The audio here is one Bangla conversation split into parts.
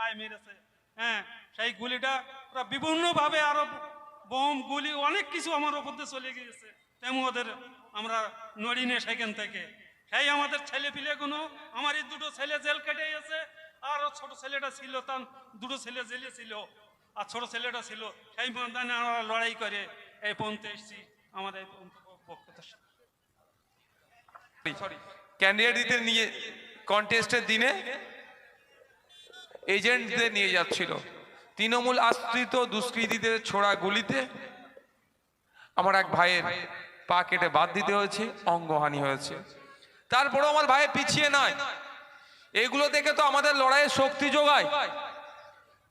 পায়ে মেরেছে। হ্যাঁ সেই গুলিটা ওরা বিভিন্নভাবে আরও বোম, গুলি, অনেক কিছু আমার ওপর দিয়ে চলে গিয়েছে। তেমন ওদের আমরা নড়ি নে সেখান থেকে। সেই আমাদের ছেলে পিলেগুলো আমার এই দুটো ছেলে জেল কেটে গেছে, আর ছোট ছেলেটা ছিল, তার দুটো ছেলে জেলে ছিল, আর ছোট ছেলেটা ছিল, সেই ময়দানে আমরা লড়াই করে এই পন্থে এসেছি, আমাদের ক্যান্ডিডেটদের নিয়ে কন্টেস্টের দিনে এজেন্টদের নিয়ে যাচ্ছিল। তৃণমূল আশ্রিত দুষ্কৃতীদের ছোড়া গুলিতে আমার এক ভাইয়ের পা কেটে বাদ দিতে হয়েছে, অঙ্গহানি হয়েছে। তারপরেও আমার ভাই পিছিয়ে নয়। এগুলো দেখে তো আমাদের লড়াইয়ের শক্তি যোগায়।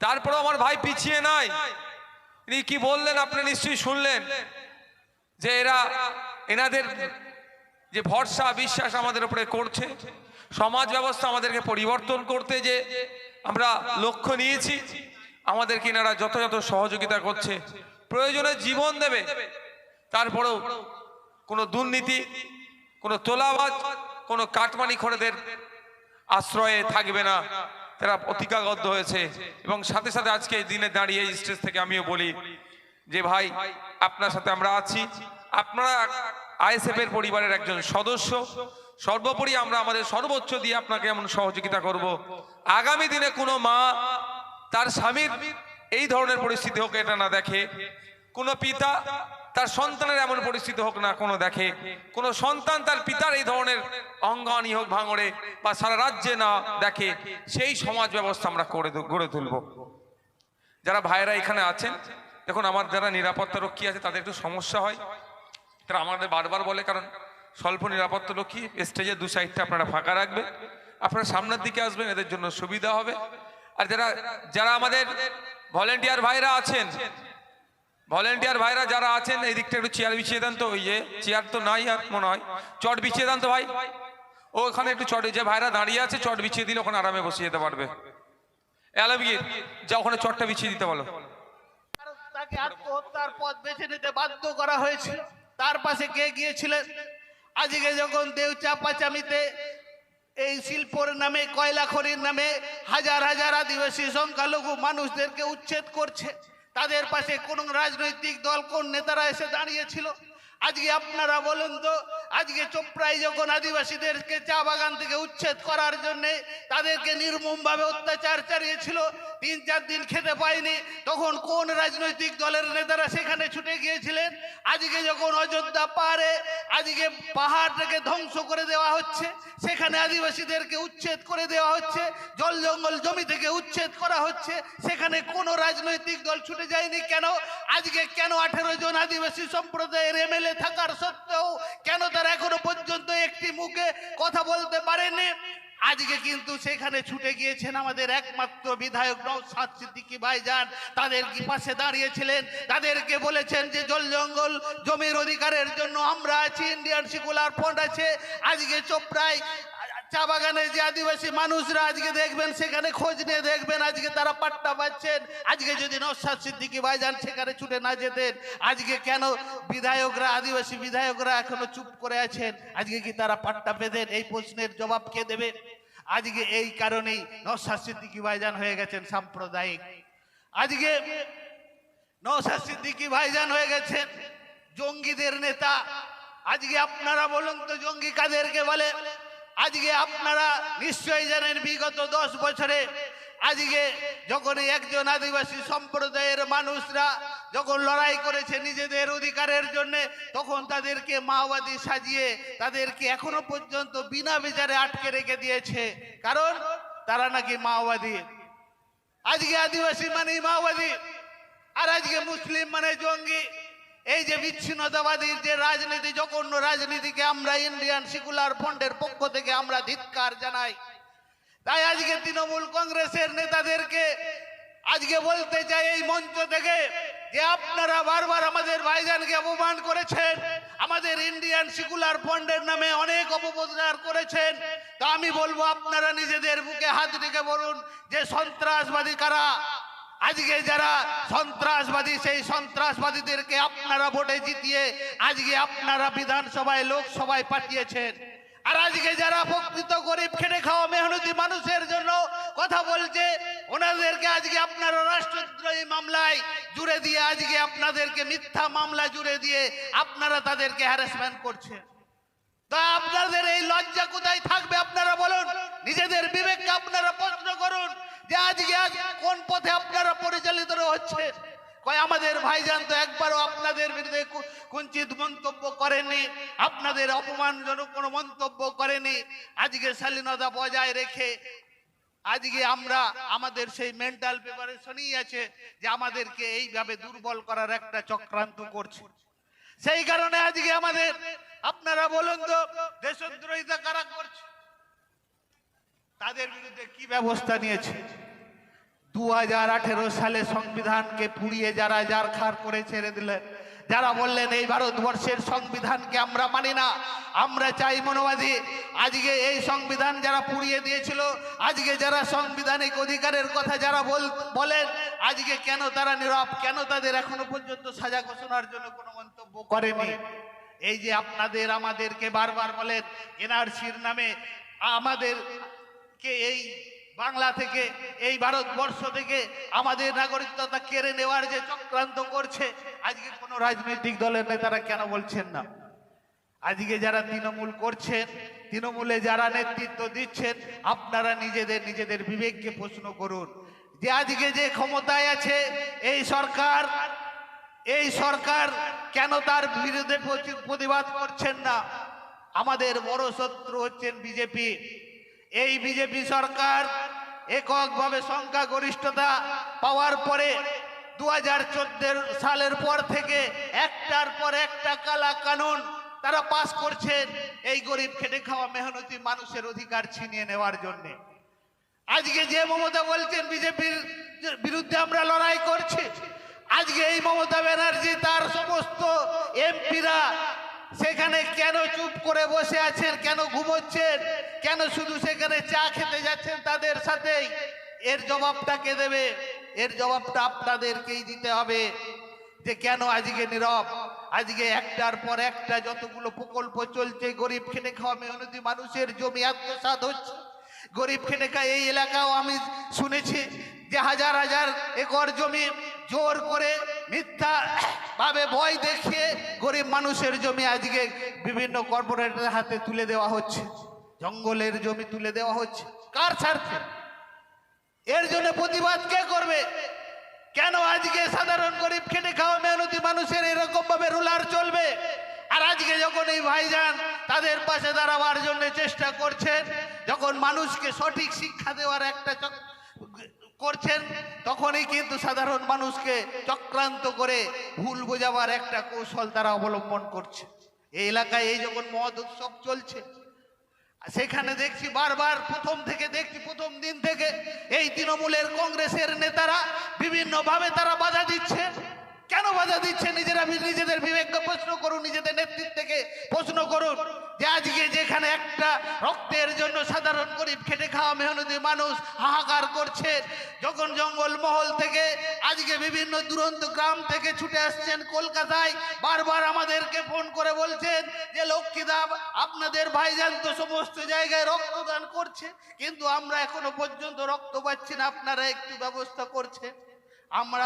তারপরেও আমার ভাই পিছিয়ে নাই ইনি কি বললেন আপনি নিশ্চয়ই শুনলেন যে এরা এনাদের যে ভরসা, বিশ্বাস আমাদের উপরে করছে। সমাজ ব্যবস্থা আমাদেরকে পরিবর্তন করতে যে আমরা লক্ষ্য নিয়েছি। আমাদেরকে এনারা যথাযথ সহযোগিতা করছে। প্রয়োজনে জীবন দেবে। তারপরেও কোনো দুর্নীতি, কোনো তোলাবাজ, কোনো কাটমানি খোরেদের আশ্রয়ে থাকবে না। তারা প্রতিজ্ঞাবদ্ধ হয়েছে। এবং সাথে সাথে আজকে এই দিনে দাঁড়িয়ে স্টেজ থেকে আমিও বলি যে, ভাই, আপনার সাথে আমরা আছি। আপনারা আইএসএফ এর পরিবারের একজন সদস্য। সর্বোপরি আমরা আমাদের সর্বোচ্চ দিয়ে আপনাকে এমন সহযোগিতা করব। আগামী দিনে কোনো মা তার স্বামীর এই ধরনের পরিস্থিতি হোক এটা না দেখে, কোনো পিতা তার সন্তানের এমন পরিস্থিতি হোক না কোনো দেখে, কোনো সন্তান তার পিতার এই ধরনের অঙ্গানি হোক ভাঙড়ে বা সারা রাজ্যে না দেখে, সেই সমাজ ব্যবস্থা আমরা করে গড়ে তুলব। যারা ভাইয়েরা এখানে আছেন, দেখুন আমার যারা নিরাপত্তা রক্ষী আছে, তাদের একটু সমস্যা হয়। তারা আমাদের বারবার বলে, কারণ স্বল্প নিরাপত্তা রক্ষী স্টেজের দু সাইডটা আপনারা ফাঁকা রাখবেন আপনারা সামনের দিকে আসবেন, এদের জন্য সুবিধা হবে। আর যারা যারা আমাদের ভলেন্টিয়ার ভাইরা আছেন ভলেন্টিয়ার ভাইরা যারা আছেন, এই দিকটা একটু চেয়ার বিছিয়ে দেন তো, ওই যে চেয়ার তো নাই আর মনে হয়। চট বিছিয়ে দেন তো ভাই। ও ওখানে একটু চট যে ভাইরা দাঁড়িয়ে আছে, চট বিছিয়ে দিলে ওখানে আরামে বসে যেতে পারবে। আলমগীর যা ওখানে চটটা বিছিয়ে দিতে বলো। তাকে আত্মহত্যার পথ বেছে নিতে বাধ্য করা হয়েছিল তার পাশে কে গিয়েছিলেন? আজকে যখন দেউ চাপাচামিতে এই শিল্পর নামে কয়লা খনির নামে হাজার হাজার আদিবাসী সংখ্যালঘু মানুষদেরকে উচ্ছেদ করছে, তাদের পাশে কোন রাজনৈতিক দল, কোন নেতারা এসে দাঁড়িয়েছিল? আজকে আপনারা বলুন তো আজকে চোপড়ায় যখন আদিবাসীদেরকে চা বাগান থেকে উচ্ছেদ করার জন্য তাদেরকে নির্মমভাবে অত্যাচার চালিয়েছিল, তিন চার দিন খেতে পায়নি, তখন কোন রাজনৈতিক দলের নেতারা সেখানে ছুটে গিয়েছিলেন? আজকে যখন অযোধ্যা পাহাড়ে, আজকে পাহাড়টাকে ধ্বংস করে দেওয়া হচ্ছে, সেখানে আদিবাসীদেরকে উচ্ছেদ করে দেওয়া হচ্ছে, জল জঙ্গল জমি থেকে উচ্ছেদ করা হচ্ছে, সেখানে কোনো রাজনৈতিক দল ছুটে যায়নি কেন? আজকে কেন আঠেরো জন আদিবাসী সম্প্রদায়ের এমএলএ থাকার সত্ত্বেও কেন তারা এখনও পর্যন্ত একটি মুখে কথা বলতে পারেনি। আজকে কিন্তু সেখানে ছুটে গিয়েছেন আমাদের একমাত্র বিধায়ক নৌসাদ সিদ্দিকি ভাইজান। তাদের কি পাশে দাঁড়িয়েছিলেন। তাদেরকে বলেছেন যে, জল জঙ্গল জমির অধিকারের জন্য আমরা আছি ইন্ডিয়ান সিকুলার ফ্রন্ট আছে। আজকে চোপড়ায় চা বাগানের যে আদিবাসী মানুষরা আজকে দেখবেন, সেখানে খোঁজ নিয়ে দেখবেন, আজকে তারা পাট্টা পাচ্ছেন আজকে যদি নৌসাদ সিদ্দিকি ভাইজান সেখানে ছুটে না যেতেন, আজকে কেন বিধায়করা, আদিবাসী বিধায়করা এখনও চুপ করে আছেন? আজকে কি তারা পাট্টা পেতেন এই প্রশ্নের জবাব কে দেবে? আজকে এই কারণেই নৌসাদ সিদ্দিকি ভাইজান হয়ে গেছেন সাম্প্রদায়িক। আজকে নৌসাদ সিদ্দিকি ভাইজান হয়ে গেছেন জঙ্গিদের নেতা। আজকে আপনারা বলুন তো, জঙ্গি কাদেরকে বলে? আজকে আপনারা নিশ্চয়ই জানেন, বিগত দশ বছরে আজকে যখন একজন আদিবাসী সম্প্রদায়ের মানুষরা যখন লড়াই করেছে নিজেদের অধিকারের জন্য, তখন তাদেরকে মাওবাদী সাজিয়ে তাদেরকে এখনও পর্যন্ত বিনা বিচারে আটকে রেখে দিয়েছে। কারণ তারা নাকি মাওবাদী। আজকে আদিবাসী মানে মাওবাদী, আর আজকে মুসলিম মানে জঙ্গি। এই যে বিচ্ছিন্নতাবাদীর যে রাজনীতি, জঘন্য রাজনীতিকে আমরা ইন্ডিয়ান সেকুলার ফ্রন্টের পক্ষ থেকে আমরা ধিক্কার জানাই। তাই আজকে তৃণমূল কংগ্রেসের নেতাদেরকে আজকে বলতে চাই এই মঞ্চ থেকে যে আপনারা বারবার আমাদের ভাইজানকে অপমান করেছেন, আমাদের ইন্ডিয়ান সেকুলার ফন্ডের নামে অনেক অপপ্রচার করেছেন। তা আমি বলব, আপনারা নিজেদের বুকে হাত রেখে বলুন যে সন্ত্রাসবাদী কারা? আজকে যারা সন্ত্রাসবাদী, সেই সন্ত্রাসবাদীদেরকে আপনারা ভোটে জিতিয়ে আজকে আপনারা বিধানসভায়, লোকসভায় পাঠিয়েছেন। আর আজকে যারা প্রকৃত গরিব, খেটে খাওয়া, মেহনতি মানুষের জন্য কথা বলছে, ওনাদেরকে আজকে আপনারা রাষ্ট্রদ্রোহী মামলায় জুড়ে দিয়ে আজকে আপনাদেরকে মিথ্যা মামলা জুড়ে দিয়ে আপনারা তাদেরকে হ্যারাসমেন্ট করছেন। তা আপনাদের এই লজ্জা কোথায় থাকবে আপনারা বলুন? নিজেদের বিবেককে আপনারা প্রশ্ন করুন। যে আজকে আজ কোন পথে আপনারা পরিচালিত হচ্ছে কয়, আমাদের ভাইজান তো একবারও আপনাদের বিরুদ্ধে কুঞ্চিত মন্তব্য করেনি, আপনাদের অপমানজনক কোনো মন্তব্য করেনি। আজকে শালীনতা বজায় রেখে আজকে আমরা, আমাদের সেই মেন্টাল প্রিপারেশনই আছে যে আমাদেরকে এইভাবে দুর্বল করার একটা চক্রান্ত করছে। সেই কারণে আজকে আমাদের, আপনারা বলুন তো, দেশদ্রোহিতা কারা করছে? তাদের বিরুদ্ধে কি ব্যবস্থা নিয়েছে? দু হাজার আঠেরো সালে সংবিধানকে পুড়িয়ে যারা যার খার করে ছেড়ে দিলেন, যারা বললেন এই ভারতবর্ষের সংবিধানকে আমরা মানি না, আমরা চাই মনোবাদী আজকে এই সংবিধান যারা পুড়িয়ে দিয়েছিল, আজকে যারা সাংবিধানিক অধিকারের কথা যারা বল- বলেন, আজকে কেন তারা নীরব, কেন তাদের এখনও পর্যন্ত সাজা ঘোষণার জন্য কোনো মন্তব্য করেনি? এই যে আপনাদের আমাদেরকে বারবার বলেন, এনআরসির নামে আমাদের কে এই বাংলা থেকে, এই ভারতবর্ষ থেকে আমাদের নাগরিকতা কেড়ে নেওয়ার যে চক্রান্ত করছে, আজকে কোনো রাজনৈতিক দলের নেতারা কেন বলছেন না? আজকে যারা তৃণমূল করছেন, তৃণমূলে যারা নেতৃত্ব দিচ্ছেন, আপনারা নিজেদের নিজেদের বিবেককে প্রশ্ন করুন যে আজকে যে ক্ষমতায় আছে এই সরকার এই সরকার কেন তার বিরুদ্ধে প্রতি- প্রতিবাদ করছেন না? আমাদের বড় শত্রু হচ্ছেন বিজেপি। এই বিজেপি সরকার এককভাবে সংখ্যাগরিষ্ঠতা পাওয়ার পরে দু হাজার সালের পর থেকে একটার পর একটা কালা কানুন তারা পাস করছেন এই গরিব খেটে খাওয়া মেহনতি মানুষের অধিকার ছিনিয়ে নেওয়ার জন্যে। আজকে যে মমতা বলছেন বিজেপির বিরুদ্ধে আমরা লড়াই করছি, আজকে এই মমতা ব্যানার্জি তার সমস্ত এমপিরা সেখানে কেন চুপ করে বসে আছেন, কেন ঘুমোচ্ছেন কেন শুধু সেখানে চা খেতে যাচ্ছেন তাদের সাথেই এর জবাবটা কে দেবে? এর জবাবটা আপনাদেরকেই দিতে হবে যে কেন আজকে নীরব? আজকে একটার পর একটা যতগুলো প্রকল্প চলছে, গরিব খেটে খাওয়া মেহনতি মানুষের জমি আত্মসাৎ হচ্ছে। গরিব খেটে খায় এই এলাকাও আমি শুনেছি যে হাজার হাজার একর জমি জোর করে মিথ্যা ভাবে ভয় দেখিয়ে গরিব মানুষের জমি আজকে বিভিন্ন কর্পোরেটের হাতে তুলে দেওয়া হচ্ছে। জঙ্গলের জমি তুলে দেওয়া হচ্ছে। কার স্বার্থে? এর জন্য প্রতিবাদ কে করবে? কেন আজকে সাধারণ গরিব খেটে খাওয়া মেহনতি মানুষের এরকম ভাবে রুলার চলবে? আর আজকে যখন এই ভাইজান তাদের পাশে দাঁড়াবার জন্য চেষ্টা করছেন, যখন মানুষকে সঠিক শিক্ষা দেওয়ার একটা করছেন, তখনই কিন্তু সাধারণ মানুষকে চক্রান্ত করে ভুল বোঝাবার একটা কৌশল তারা অবলম্বন করছে। এই এলাকায় এই যখন মহৎ উৎসব চলছে সেখানে দেখছি বারবার প্রথম থেকে দেখছি প্রথম দিন থেকে এই তৃণমূলের কংগ্রেসের নেতারা বিভিন্নভাবে তারা বাধা দিচ্ছে। কেন বাধা দিচ্ছে নিজেরা নিজেদের বিবেককে প্রশ্ন করুন, নিজেদের নেতৃত্বকে প্রশ্ন করুন যে আজকে যেখানে একটা রক্তের জন্য সাধারণ গরিব খেটে খাওয়া মেহনতি মানুষ হাহাকার করছে, যখন জঙ্গল মহল থেকে আজকে বিভিন্ন দুরন্ত গ্রাম থেকে ছুটে আসছেন কলকাতায়, বারবার আমাদেরকে ফোন করে বলছেন যে লক্ষ্মীদা আপনাদের ভাইজান তো সমস্ত জায়গায় রক্তদান করছে, কিন্তু আমরা এখনও পর্যন্ত রক্ত পাচ্ছি না, আপনারা একটু ব্যবস্থা করছেন। আমরা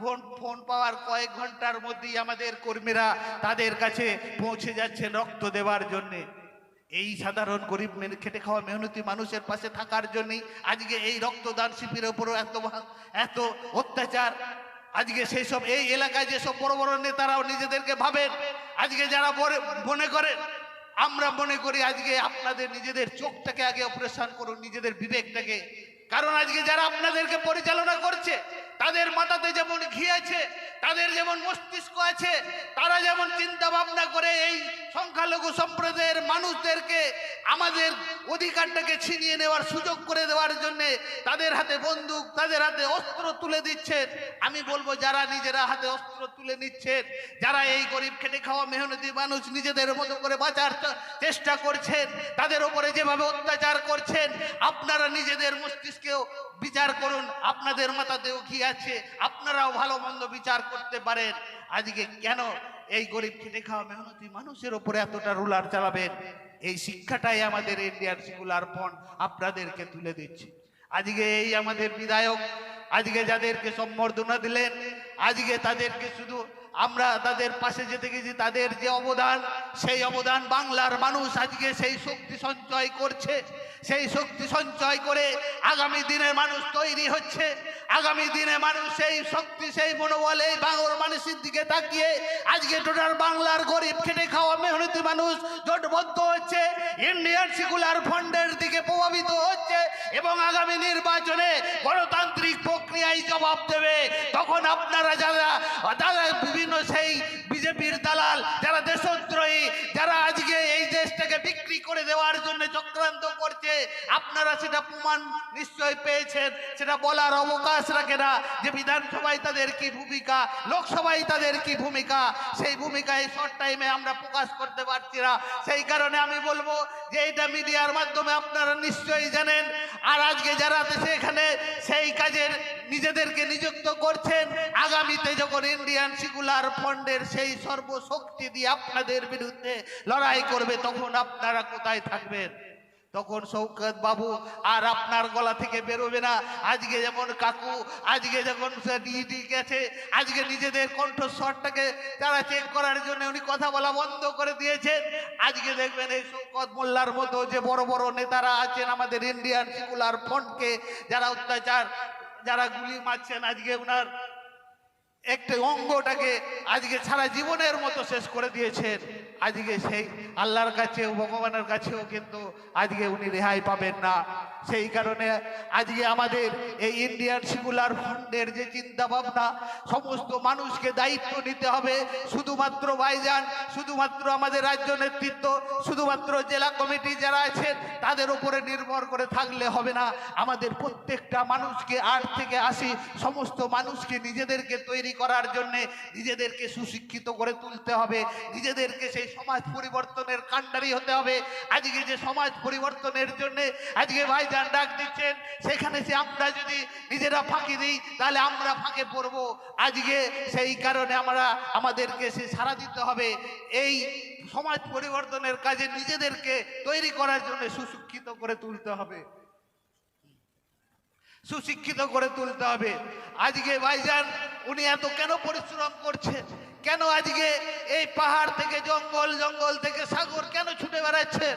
ফোন ফোন পাওয়ার কয়েক ঘণ্টার মধ্যেই আমাদের কর্মীরা তাদের কাছে পৌঁছে যাচ্ছেন রক্ত দেওয়ার জন্যে। এই সাধারণ গরিব খেটে খাওয়া মেহনতি মানুষের পাশে থাকার জন্যই আজকে এই রক্তদান শিবিরের উপরও এত এত অত্যাচার। আজকে সেই সব এই এলাকায় যেসব বড় বড় নেতারাও নিজেদেরকে ভাবেন, আজকে যারা মনে করেন, আমরা মনে করি আজকে আপনাদের নিজেদের চোখটাকে আগে অপারেশন করুন, নিজেদের বিবেকটাকে। কারণ আজকে যারা আপনাদেরকে পরিচালনা করছে তাদের মাথাতে যেমন ঘি আছে, তাদের যেমন মস্তিষ্ক আছে, তারা যেমন চিন্তা ভাবনা করে এই সংখ্যালঘু সম্প্রদায়ের মানুষদেরকে আমাদের অধিকারটাকে ছিনিয়ে নেওয়ার সুযোগ করে দেওয়ার জন্যে তাদের হাতে বন্দুক, তাদের হাতে অস্ত্র তুলে দিচ্ছেন। আমি বলব, যারা নিজেরা হাতে অস্ত্র তুলে নিচ্ছেন, যারা এই গরিব খেটে খাওয়া মেহনতি মানুষ নিজেদের মতো করে বাঁচার চেষ্টা করছেন, তাদের ওপরে যেভাবে অত্যাচার করছেন, আপনারা নিজেদের মস্তিষ্কেও বিচার করুন, আপনাদের মাথাতেও ঘি আছে, আপনারাও ভালো মন্দ বিচার করতে পারেন। আজকে কেন এই গরিব খেটে খাওয়া মেহনতি মানুষের উপরে এতটা রুলার চালাবেন? এই শিক্ষাটাই আমাদের ইন্ডিয়ান সিকুলার ফন্ড আপনাদেরকে তুলে দিচ্ছে। আজকে এই আমাদের বিধায়ক, আজকে যাদেরকে সম্বর্ধনা দিলেন, আজকে তাদেরকে শুধু আমরা তাদের পাশে যেতে গেছি, তাদের যে অবদান, সেই অবদান বাংলার মানুষ আজকে সেই শক্তি সঞ্চয় করছে। সেই শক্তি সঞ্চয় করে আগামী দিনে মানুষ তৈরি হচ্ছে। আগামী দিনে মানুষ সেই শক্তি, সেই মনোবলে বাংলার মানুষের দিকে তাকিয়ে আজকে টোটাল বাংলার গরিব খেটে খাওয়া মেহনতি মানুষ জোটবদ্ধ হচ্ছে, ইন্ডিয়ান সিকুলার ফান্ডের দিকে প্রভাবিত হচ্ছে এবং আগামী নির্বাচনে গণতান্ত্রিক প্রক্রিয়ায় জবাব দেবে। তখন আপনারা যারা যারা বিভিন্ন সেই বিজেপির দালাল, যারা করে দেওয়ার জন্য চক্রান্ত করছে। আপনারা সেটা প্রমাণ নিশ্চয় পেয়েছেন। সেটা বলার অবকাশ রাখে না যে বিধানসভায় তাদের কি ভূমিকা, লোকসভায় তাদের কি ভূমিকা। সেই ভূমিকা এই শর্ট টাইমে আমরা প্রকাশ করতে পারছি না। সেই কারণে আমি বলব যে এটা মিডিয়ার মাধ্যমে আপনারা নিশ্চয়ই জানেন। আর আজকে যারা সেখানে সেই কাজের নিজেদেরকে নিযুক্ত করছেন। আগামীতে যখন ইন্ডিয়ান সিকুলার ফন্ডের সেই সর্বশক্তি দিয়ে আপনাদের বিরুদ্ধে লড়াই করবে, তখন আপনারা কোথায় থাকবেন? তখন শৌকত বাবু আর আপনার গলা থেকে বেরোবে না। আজকে যেমন কাকু, আজকে যখন ডিডি গেছে, আজকে নিজেদের কণ্ঠস্বরটাকে তারা চেক করার জন্য উনি কথা বলা বন্ধ করে দিয়েছেন। আজকে দেখবেন এই শৌকত মোল্লার মতো যে বড় বড় নেতারা আছেন আমাদের ইন্ডিয়ান সিকুলার ফ্রন্টকে যারা অত্যাচার যারা গুলি মারছেন আজকে ওনার একটা অঙ্গটাকে আজকে সারা জীবনের মতো শেষ করে দিয়েছেন। আজকে সেই আল্লাহর কাছে ভগবানের কাছেও কিন্তু আজকে উনি রেহাই পাবেন না। সেই কারণে আজকে আমাদের এই ইন্ডিয়ান সিকুলার ফান্ডের যে চিন্তা ভাবনা সমস্ত মানুষকে দায়িত্ব নিতে হবে, শুধুমাত্র ভাইজান, শুধুমাত্র আমাদের রাজ্য নেতৃত্ব, শুধুমাত্র জেলা কমিটি যারা আছেন, তাদের উপরে নির্ভর করে থাকলে হবে না। আমাদের প্রত্যেকটা মানুষকে আট থেকে আসি সমস্ত মানুষকে নিজেদেরকে তৈরি করার জন্য নিজেদেরকে সুশিক্ষিত করে তুলতে হবে। নিজেদেরকে সেই সমাজ পরিবর্তনের কাণ্ডারি হতে হবে। আজকে যে সমাজ পরিবর্তনের জন্যে, আজকে ভাইজান ডাক দিচ্ছেন, সেখানে সে আমরা যদি নিজেরা ফাঁকি দিই, তাহলে আমরা ফাঁকে পড়ব। আজকে সেই কারণে আমরা, আমাদেরকে সে সারা দিতে হবে। এই সমাজ পরিবর্তনের কাজে নিজেদেরকে তৈরি করার জন্য সুশিক্ষিত করে তুলতে হবে। সুশিক্ষিত করে তুলতে হবে। আজকে ভাইজান, উনি এত কেন পরিশ্রম করছেন? কেন আজকে এই পাহাড় থেকে জঙ্গল জঙ্গল থেকে সাগর কেন ছুটে বেড়াচ্ছেন?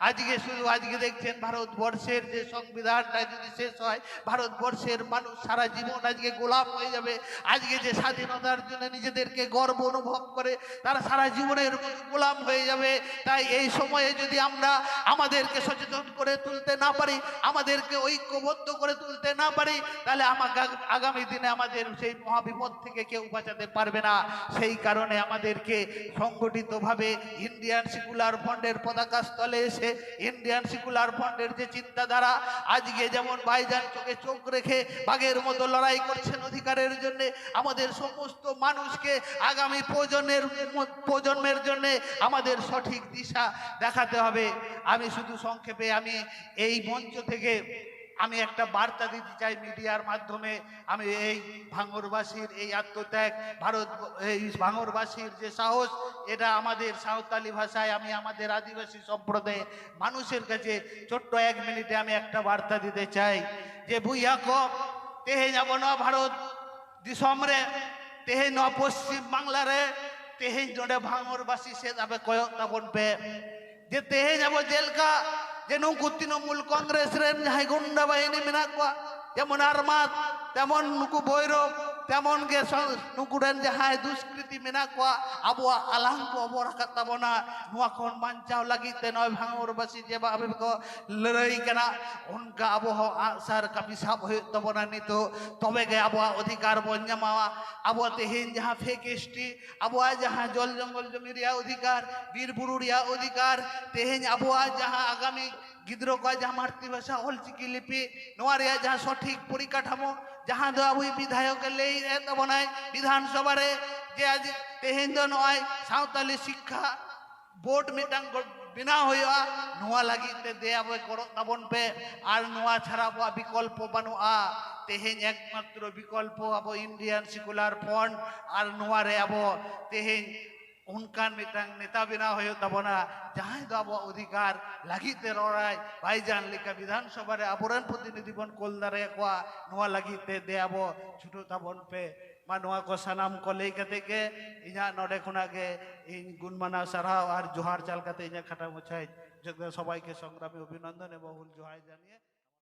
আজকে শুধু আজকে দেখছেন ভারতবর্ষের যে সংবিধানটা যদি শেষ হয়, ভারতবর্ষের মানুষ সারা জীবন আজকে গোলাম হয়ে যাবে। আজকে যে স্বাধীনতার জন্য নিজেদেরকে গর্ব অনুভব করে, তারা সারা জীবনের গোলাম হয়ে যাবে। তাই এই সময়ে যদি আমরা আমাদেরকে সচেতন করে তুলতে না পারি, আমাদেরকে ঐক্যবদ্ধ করে তুলতে না পারি, তাহলে আমাকে আগামী দিনে আমাদের সেই মহাবিপদ থেকে কেউ বাঁচাতে পারবে না। সেই কারণে আমাদেরকে সংগঠিতভাবে ইন্ডিয়ান সিকুলার ফন্ডের পতাকা স্থলে এসে ইন্ডিয়ান সিকুলার ফন্ডের যে চিন্তাধারা, আজকে যেমন ভাইজান চোখে চোখ রেখে বাঘের মতো লড়াই করছেন অধিকারের জন্য, আমাদের সমস্ত মানুষকে আগামী প্রজন্মের প্রজন্মের জন্যে আমাদের সঠিক দিশা দেখাতে হবে। আমি শুধু সংক্ষেপে আমি এই মঞ্চ থেকে আমি একটা বার্তা দিতে চাই মিডিয়ার মাধ্যমে, আমি এই ভাঙরবাসীর এই আত্মত্যাগ, ভারত, এই ভাঙরবাসীর যে সাহস, এটা আমাদের সাঁওতালি ভাষায়, আমি আমাদের আদিবাসী সম্প্রদায়ে মানুষের কাছে ছোট্ট এক মিনিটে আমি একটা বার্তা দিতে চাই যে বুইয়া কম তেহে যাব না ভারত দিশমরে তেহে ন পশ্চিম বাংলারে, তেহে জোড়ে ভাঙরবাসী সে যাবে কয়ক তখন পে যে তেহে যাব জেলকা নুকু তৃণমূল কংগ্রেস রেন যাহাই গুন্ডা বাহিনী মেনা কোয়া যেমন আরমাত তেমন নুকু ভৈরব তেমন গে স- নুকু রেন যাহাই দুষ্কৃতি মেনা কোয়া, আবুয়া আলাং কো অবর কাতাবনা নুয়া খন বাঞ্চাও লাগিতে নয় ভাঙরবাসী যেভাবে কো, লড়াই কেনা উনকা আবহ আসার কাপি সাব হয়ে তবনা নিত। তবে গে আবহাওয়া অধিকার বন জামাওয়া আবহাওয়া তেহিন যাহা ফেক এসটি আবহাওয়া যাহা জল জঙ্গল জমি রিয়া অধিকার, বীর বুরু রিয়া অধিকার, তেহেন আবহাওয়া যাহা আগামী গিদ্র কয় যাহা মাতৃভাষা অলচিকি লিপি নোয়া রিয়া যাহা সঠিক পরিকাঠামো যাহা দো আবুই বিধায়কের লেই তবনায় বিধানসভারে যে আজ তেহেন দ নয় সাঁওতালি শিক্ষা বোর্ড মিটাং বিনা হইয়া নোয়া লাগিতে দেয়াবে গড় তাবন পে আর নোয়া ছাড়া আবো বিকল্প বানুয়া তেহেন একমাত্র বিকল্প আবো ইন্ডিয়ান সিকুলার ফন্ড আর নোয়ারে আবো তেহেন उनका नेता बिना होना जहां दो अधिकार लगे लड़ाई भाईजान लेका विधानसभा आबोन प्रतिनिधिबन कल दारा लगे देब छुटो तबन पे मानवा को सनाम को लेते के इना नोडे खुना के इन गुणमाना सारा और जोहार चाल खाटा मोछाई सबाई के संग्रामी अभिनंदन एवं हुल जोहार जानिए